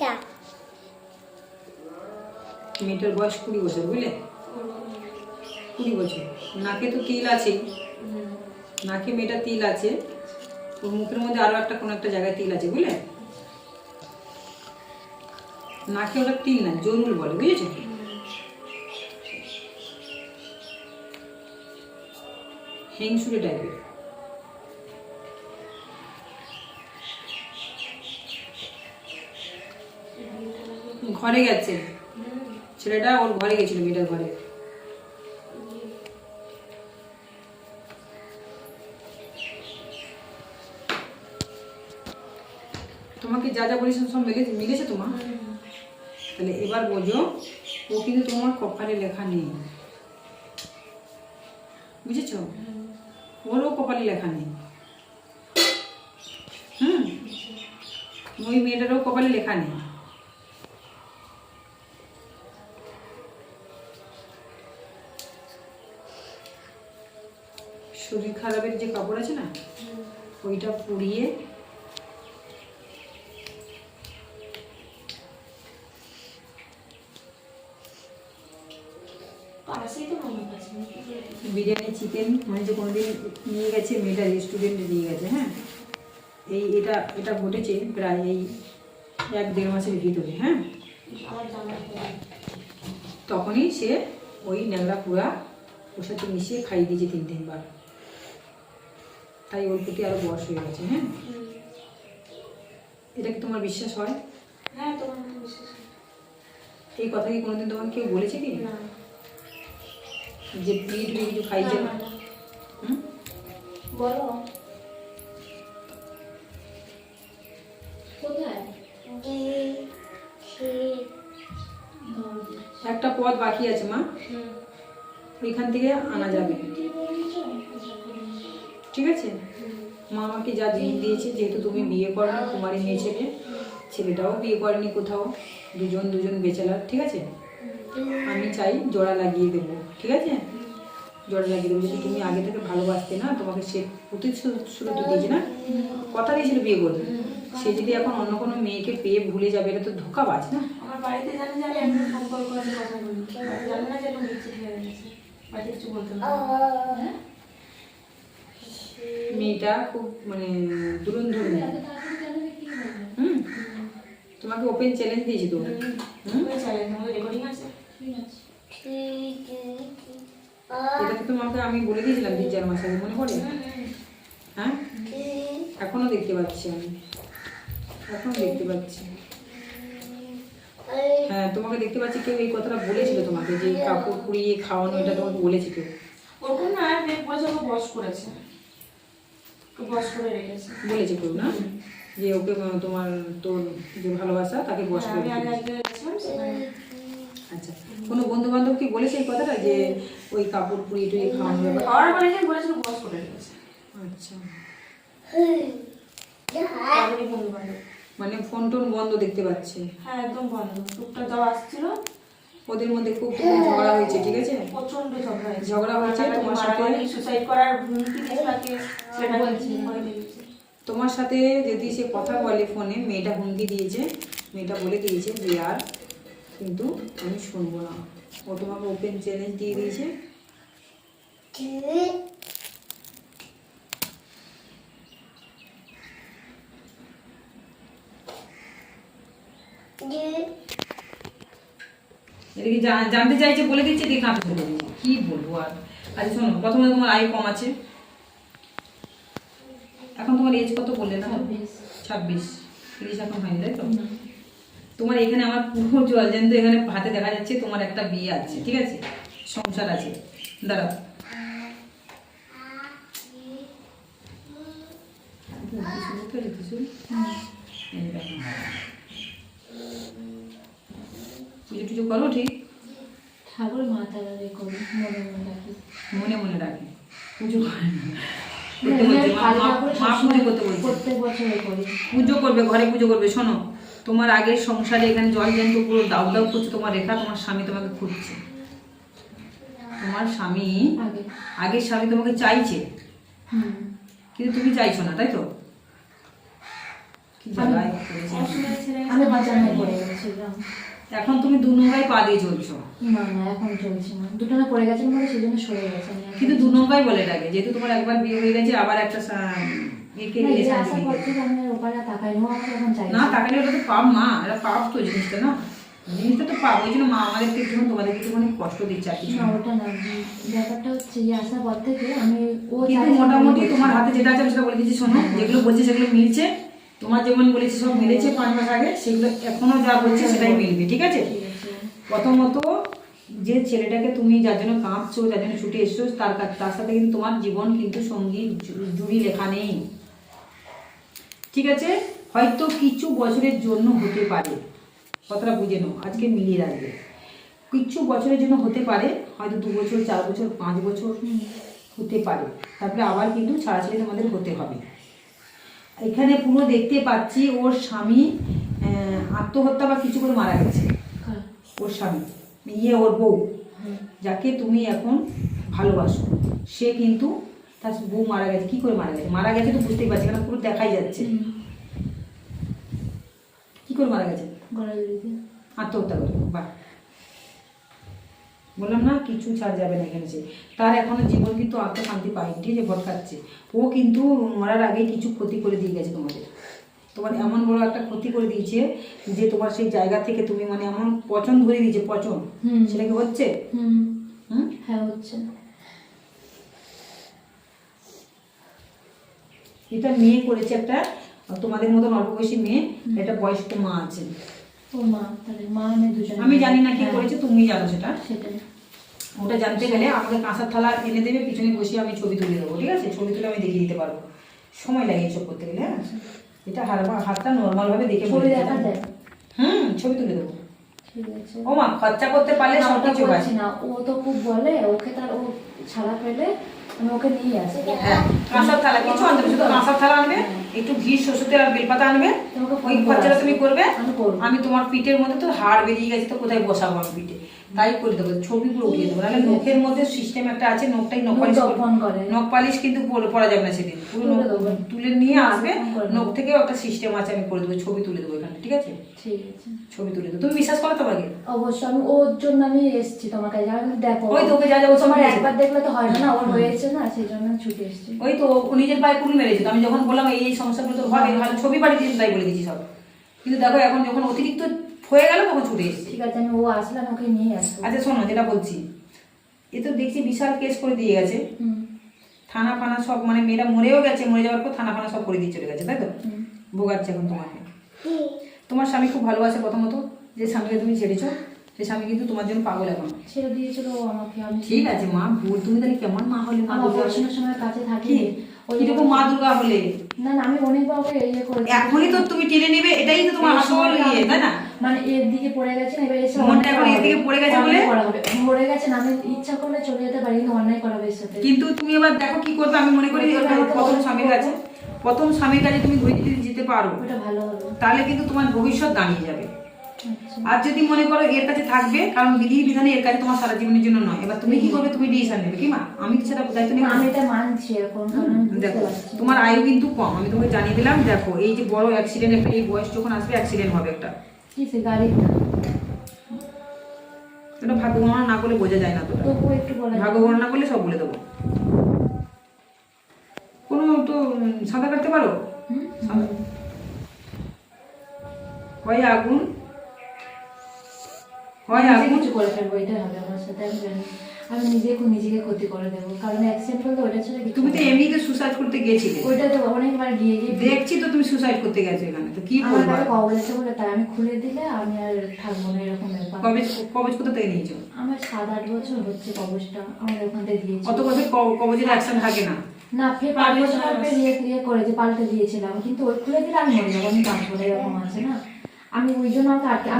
টা মেয়েটার বয়স কুড়ি বছর, বুঝলে? কুড়ি বছর। নাকে তো তিল আছেই নাকে মেয়েটা তিল আছে। ওর মুখের মধ্যে আরও একটা কোনো একটা জায়গায় তিল আছে, বুঝলে? নাকে ওটা তিল না জরুল বলে, বুঝেছ? হিংসুরে টাইপের ঘরে গেছে। ছেলেটা ওর ঘরে গেছিল, মেয়েটার ঘরে। তোমাকে যা যা বলেছেন সব মিলে মিলেছে তোমার তাহলে এবার বোঝো, ও কিন্তু তোমার কপালে লেখা নেই। বুঝেছ? ওরও কপালে লেখা নেই। হুম? ওই মেয়েটারও কপালে লেখা নেই। খারাপের যে কাপড় আছে না, ওইটা পুড়িয়ে বিরিয়ানি, চিকেন মানে যে কোনোদিন নিয়ে গেছে মেয়েটা রেস্টুরেন্টে নিয়ে গেছে হ্যাঁ? এই এটা এটা ঘটেছে প্রায় এই এক দেড় মাসের ভিতরে হ্যাঁ? তখনই সে ওই ন্যাংরা পুরা ওর সাথে মিশিয়ে খাইয়ে দিয়েছে তিন তিনবার। তাই ওর প্রতি আরও বয়স হয়ে গেছে হ্যাঁ? এটা কি তোমার বিশ্বাস হয়? হ্যাঁ তোমার বিশ্বাস এই কথা কি কোনোদিন তোমাকে কেউ বলেছে কি? না। যে পিঠ দিয়ে কিছু খাইছে। হুম? বলো। কোথায়? একটা পথ বাকি আছে মা। ওইখান থেকে আনা যাবে। ঠিক আছে? মা আমাকে যা জিনিস দিয়েছে যেহেতু তুমি বিয়ে করো না কুমারী মেয়ে ছেলে ছেলেটাও বিয়ে করেনি কোথাও দুজন দুজন বেচালার ঠিক আছে? আমি চাই জোড়া লাগিয়ে দেবো ঠিক আছে? জোড়া লাগিয়ে দেবো যদি তুমি আগে থেকে ভালোবাসতে না তোমাকে সে প্রতিশ্রুতি দিয়েছে না? কথা দিয়েছিল বিয়ে করবে সে যদি এখন অন্য কোনো মেয়েকে পেয়ে ভুলে যাবে এটা তো ধোকাবাজ না? আমার বাড়িতে জানে যে আমি আছে কথা বলি। জানে না যে হয়ে বাড়িতে কিছু বলতে না। হ্যাঁ? মেয়েটা খুব মানে দুরন্ধর মেয়ে। হুম? তোমাকে ওপেন চ্যালেঞ্জ দিয়েছি তো। এটা তো তোমাকে আমি বলে দিয়েছিলাম তিন চার মাস আগে মনে পড়ে? হ্যাঁ? এখনও দেখতে পাচ্ছি আমি। এখনও দেখতে পাচ্ছি। হ্যাঁ তোমাকে দেখতে পাচ্ছি কেউ এই কথাটা বলেছিল তোমাকে যে কাপড় পুড়িয়ে খাওয়ানো এটা তোমাকে বলেছে কেউ। ওরকম না মেয়ে বস করেছে ওকে বস করে রেখেছে বলেছে কেউ না যে ওকে তোমার তোর যে ভালোবাসা তাকে বস করে আচ্ছা কোনো বন্ধু বান্ধব কি বলেছে এই কথাটা যে ওই কাপড় পুড়িয়ে খাওয়ানো ব্যাপার? খাওয়ার পরে যে বলেছিল বস করে রেখেছে। আচ্ছা। মানে ফোন টোন বন্ধ দেখতে পাচ্ছি। হ্যাঁ একদম বন্ধ। টুকটাক যাওয়া আসছিল। ওদের মধ্যে খুব ঝগড়া হয়েছে ঠিক আছে? প্রচণ্ড ঝগড়া ঝগড়া হয়েছে তোমার সাথে? সুসাইড করার হুমকি দিয়েছে লেগেছে তোমার সাথে যদি সে কথা বলে ফোনে মেয়েটা হুমকি দিয়েছে মেয়েটা বলে দিয়েছে যে আর কিন্তু আমি শুনব না। ও তোমাকে ওপেন চ্যালেঞ্জ দিয়ে দিয়েছে? জানতে চাইছে? বলে দিচ্ছে দিয়েছে কি বলব আর? আচ্ছা শোনো প্রথমে তোমার আয়ু কম আছে। তোমার এজ কত বললে না ছাব্বিশ। তিরিশ এখন হয়নি তাই তো? তোমার এখানে আমার পুরো জল জ্যান্ত এখানে হাতে দেখা যাচ্ছে তোমার একটা বিয়ে আছে ঠিক আছে? সংসার আছে। দাঁড়াও। কিছু? পুজো টুজো করো ঠিক? ঠাকুর মাথা মনে মনে রাখি। মনে মনে রাখে। পুজো করে না। মা- মা পুজো করতে বলছে। করবে ঘরে পুজো করবে শোনো। তোমার আগের সংসারে এখানে জল জ্যান্ত পুরো দাউ দাউ করছে তোমার রেখা তোমার স্বামী তোমাকে খুঁজছে। তোমার স্বামী আগের স্বামী তোমাকে চাইছে। কিন্তু তুমি চাইছো না তাই তো? কি আমি বাজারে এখন তুমি দু নোংরায় পা দিয়ে চলছো। না না এখন চলছে না। দুটো না পড়ে গেছে সেই সরে গেছে। কিন্তু দু নোংরাই বলে ডাকে যেহেতু তোমার একবার বিয়ে হয়ে গেছে আবার একটা না, নিয়ে এই যে শান্তি আসার নেই। পর থেকে আমি আর ওপারে তাকাই নি, তাকালে ওটা তো পাপ মা এটা পাপ তো জিনিসটা না? জিনিসটা তো পাপ। ওই জন্য মা আমাদেরকে একটু তোমাদেরকে একটুখানি কষ্ট দিচ্ছে আর কিছু না, না। ওটা না, ব্যাপারটা হচ্ছে যে আসার পর থেকে আমি ও কিন্তু মোটামুটি তোমার হাতে যেটা আছে সেটা বলে দিচ্ছি শোনো যেগুলো বলছে সেগুলো মিলছে। তোমার যেমন বলেছি সব মিলেছে পাঁচ মাস আগে সেগুলো এখনও যা বলছে সেটাই মিলবে ঠিক আছে? প্রথমত যে ছেলেটাকে তুমি যার জন্য কাঁদছো যার জন্য ছুটে এসছো তার তার সাথে কিন্তু তোমার জীবন কিন্তু সঙ্গী জুড়ি লেখা নেই। ঠিক আছে? হয়তো কিছু বছরের জন্য হতে পারে। কথাটা বুঝে নাও আজকে মিলিয়ে রাখবে। কিছু বছরের জন্য হতে পারে হয়তো দু বছর চার বছর পাঁচ বছর হতে পারে। তারপরে আবার কিন্তু ছাড়াছাড়ি তোমাদের হতে হবে। এখানে পুরো দেখতে পাচ্ছি ওর স্বামী আত্মহত্যা বা কিছু করে মারা গেছে। ওর স্বামী ইয়ে ওর বউ যাকে তুমি এখন ভালোবাসো। সে কিন্তু তার বউ মারা গেছে কি করে মারা গেছে? মারা গেছে তো বুঝতেই পারছি কারণ পুরো দেখাই যাচ্ছে। কি করে মারা গেছে। আত্মহত্যা করে বাহ। বললাম না কিছু ছাড় যাবে না এখানে সে। তার এখনও জীবন কিন্তু আত্মশান্তি পায়নি ঠিক আছে ভটকাচ্ছে ও কিন্তু মরার আগে কিছু ক্ষতি করে দিয়ে গেছে তোমাদের। তোমার এমন বড় একটা ক্ষতি করে দিয়েছে যে তোমার সেই জায়গা থেকে তুমি মানে এমন পচন ধরে দিয়েছে পচন। হুম। সেটা কি হচ্ছে? হ্যাঁ হচ্ছে। এটা মেয়ে করেছে একটা তোমাদের মতন অল্প বয়সী মেয়ে একটা বয়স্ক মা আছে। ও মা তাহলে মা আমি দুজনে আমি জানি না কি হ্যাঁ, করেছে তুমি জানো সেটা। সেটাই। ওটা জানতে গেলে আমাকে কাঁসার থালা এনে দেবে পিছনে বসিয়ে আমি ছবি তুলে দেবো ঠিক আছে? ছবি তুলে আমি দেখিয়ে দিতে পারব। সময় লাগে এসব করতে গেলে হ্যাঁ? এটা হাত হাতটা নর্মাল ভাবে দেখে ছবি দেখা যায়। হুম ছবি তুলে দেবো। ও মা খরচা করতে পারলে না, সব ওটা কিছু বলছি না। ও তো খুব বলে ওকে তার ও ছাড়া পেলে আমি ওকে নিয়ে আসি হ্যাঁ কাঁসার থালা কিছু আনতে শুধু কাঁসার থালা আনবে একটু ঘি আর বেলপাতা আনবে। ওই খরচাটা তুমি করবে। আমি করব। আমি তোমার পিঠের মধ্যে তো হাড় বেরিয়ে গেছে তো কোথায় বসাবো আমি পিঠে? তাই করে দেবো ছবিগুলো উঠিয়ে দেবো। নাহলে নখের মধ্যে সিস্টেম একটা আছে নখটাই নখ পালিশ করে- নখ পালিশ কিন্তু পরে- যাবে না সেদিন। পুরো তুলে নিয়ে আসবে নখ। থেকেও একটা সিস্টেম আছে আমি করে দেবো ছবি তুলে দেবো এখানে ঠিক আছে? ঠিক আছে। ছবি তুলে দেবো। তুমি বিশ্বাস করো তোমাকে? অবশ্যই আমি ওর জন্য আমি এসেছি তোমার কাছে। আমি দেখো। ওই তো ওকে যা যা বলছো তোমার একবার দেখলে তো হয় না ওর হয়েছে না সেই জন্য ছুটে এসেছি। ওই তো ও নিজের পায়ে কুড়ি মেরেছে। আমি যখন বললাম এই সমস্যাগুলো তো হবে ভালো ছবি দিয়েছি তাই বলে দিচ্ছি সব। কিন্তু দেখো এখন যখন অতিরিক্ত হয়ে গেল তখন ছুটে? এসেছি ঠিক আছে আমি ও আসলে আমি ওকে নিয়ে আসব। আচ্ছা শোনো যেটা বলছি। এ তো দেখছি বিশাল কেস করে দিয়ে গেছে। থানা ফানা সব মানে মেয়েরা মরেও গেছে মরে যাওয়ার পর থানা ফানা সব করে দিয়ে চলে গেছে তাই তো? ভোগাচ্ছে এখন তোমাকে। তোমার স্বামী খুব ভালোবাসে প্রথমত যে স্বামীকে তুমি ছেড়েছো সে স্বামী কিন্তু তোমার জন্য পাগল এখন। ছেড়ে দিয়েছিল আমাকে আমি ঠিক আছে মা ভুল তুমি তাহলে কেমন মা হলে? মা আমার পড়াশোনার সময় কাছে থাকি কীরকম মা দুর্গা হলে? না না আমি অনেকবার ওকে ইয়ে করেছি। এখনই তো তুমি টেনে নেবে এটাই তো তোমার আসল ইয়ে তাই না? মানে এর দিকে পড়ে গেছে এবার এসে মনটা এখন এর দিকে পড়ে গেছে বলে? পড়ে গেছে না আমি ইচ্ছা করলে চলে যেতে পারি কিন্তু অন্যায় করাবে এর সাথে। কিন্তু তুমি এবার দেখো কি করবে আমি মনে করি প্রথম। স্বামীর কাছে প্রথম স্বামীর কাছে তুমি ধরে দিতে যেতে পারো। ওটা ভালো হবে। তাহলে কিন্তু তোমার ভবিষ্যৎ দাঁড়িয়ে যাবে। আচ্ছা। আর যদি মনে করো এর কাছে থাকবে কারণ বিধি বিধানে এর কাছে তোমার সারা জীবনের জন্য নয়। এবার তুমি কি করবে তুমি ডিসিশন নেবে। কি মা? আমি কি সেটা দায়িত্ব নেব আমি এটা মানছি এখন কারণ দেখো তোমার আয়ু কিন্তু কম। আমি তোমাকে জানিয়ে দিলাম দেখো এই যে বড় অ্যাক্সিডেন্ট একটা এই বয়স যখন আসবে অ্যাক্সিডেন্ট হবে একটা। কি সে গাড়ি এটা ভাগ্য গণনা না করলে বোঝা যায় না তো তবুও একটু বলা ভাগ্য গণনা করলে সব বলে দেবো। কোনো তো সাঁতার কাটতে পারো? হয় আগুন। হয় আগুন। কিছু করে ফেলব এটা হবে আমার সাথে আমি আমি নিজে নিজেকে ক্ষতি করে দেবো। কারণ অ্যাক্সিডেন্ট হলে ওটা ছেড়ে তুমি তো। এমনিতে সুসাইড করতে ওইটা তো অনেকবার গিয়ে গিয়ে দেখছি তো তুমি সুসাইড করতে গেছো এখানে তো কি আমার করব কাছে কবজ আছে বলে তাই আমি খুলে দিলে আমি আর থাকব না এরকম ব্যাপার। কবে কবজ কোথা থেকে নিয়েছো? আমার সাত আট বছর হচ্ছে কবজটা আমার ওখান থেকে দিয়েছি। অত বছর কবজের অ্যাকশন থাকে না। না ফের পাঁচ বছর পর ইয়ে ইয়ে করেছে পাল্টে দিয়েছিলাম কিন্তু ওই খুলে দিলে আমি মরে যাব আমি বাঁচবো না এরকম আছে না। আমি ওই জন্য আমি পাখাটা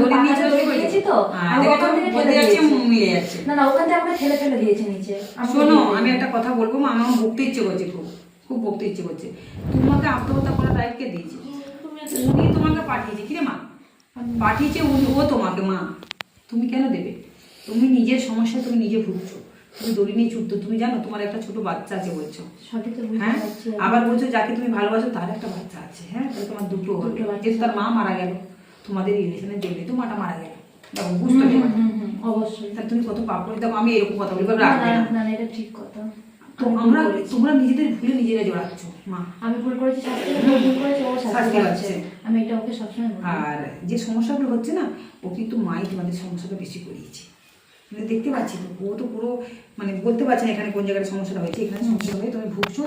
দিয়েছি তো। হ্যাঁ, আমি ওখান থেকে ঠেলে দিয়েছি। না না ওখান থেকে আমাকে ঠেলে দিয়েছে নিচে। শোনো আমি একটা কথা বলব মা আমার বকতে ইচ্ছে করছে খুব খুব বকতে ইচ্ছে করছে। তোমাকে আত্মহত্যা করার রাইট কে দিয়েছে? উনি তোমাকে পাঠিয়েছে। কি রে মা পাঠিয়েছে ও তোমাকে মা। তুমি কেন দেবে? তুমি নিজের সমস্যা তুমি নিজে ভুগছো। তুমি দড়ি নিয়ে ছুটতো তুমি জানো তোমার একটা ছোট বাচ্চা আছে বলছো। হ্যাঁ? আবার বলছো যাকে তুমি ভালোবাসো তার একটা বাচ্চা আছে। হ্যাঁ? তোমার দুটো হলো তার মা মারা গেল। তোমাদের রিলেশনের জন্য তো মাটা মারা গেল। দেখো বুঝতে অবশ্যই। তাহলে তুমি কত পাপ করে দেখো আমি এরকম কথা বলি না, এটা ঠিক কথা। তো আমরা তোমরা নিজেদের ভুলে নিজেরা জড়াচ্ছ মা। আমি ভুল করেছি ভুল ও শাস্তি পাচ্ছে। আমি এটা ওকে সবসময় আর যে সমস্যাগুলো হচ্ছে না ও কিন্তু মাই তোমাদের সমস্যাটা বেশি করিয়েছে। মানে দেখতে পাচ্ছি তো ও তো পুরো মানে বলতে পারছে না এখানে কোন জায়গায় সমস্যাটা হয়েছে এখানে সমস্যা হয়ে তুমি ভুগছো